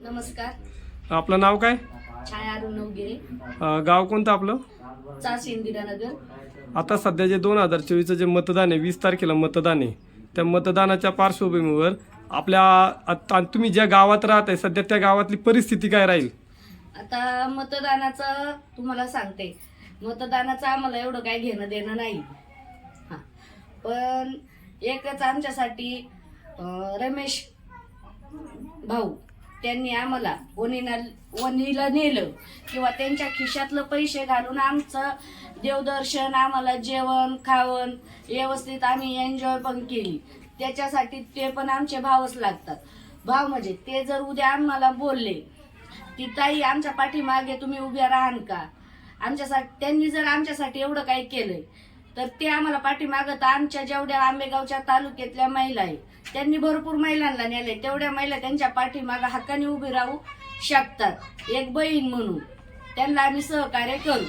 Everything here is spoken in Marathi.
नमस्कार. आपलं नाव काय? छाया अरुण नवगिरे अ, गाव कोणतं आपलं? इंदिरानगर आता सध्या जे दोन हजार चोवीसचं जे मतदान आहे वीस तारखेला मतदान आहे त्या मतदानाच्या पार्श्वभूमीवर आपल्या आता तुम्ही ज्या गावात राहत आहे सध्या त्या गावातली परिस्थिती काय राहील? आता मतदानाचं तुम्हाला सांगते. मतदानाचं आम्हाला एवढं काही घेणं देणं नाही. हा. पण एकच आमच्यासाठी अं, रमेश भाऊ. त्यांनी आम्हाला वनीला वनीला नेलं किंवा त्यांच्या खिशातलं पैसे घालून आमचं देवदर्शन आम्हाला जेवण खावण व्यवस्थित आम्ही एन्जॉय पण केली. त्याच्यासाठी ते पण आमचे भावच लागतात. भाव म्हणजे ते जर उद्या आम्हाला बोलले की ताई आमच्या पाठीमागे तुम्ही उभ्या राहाल का? आमच्यासाठी त्यांनी जर आमच्यासाठी एवढं काही केलंय तर ते आम्हाला पाठीमागं तर आमच्या जेवढ्या आंबेगावच्या तालुक्यातल्या महिला आहे त्यांनी भरपूर महिलांना नेले तेवढ्या महिला त्यांच्या पाठीमागं हक्काने उभी राहू शकतात. एक बहीण म्हणून. त्यांना आम्ही सहकार्य करू.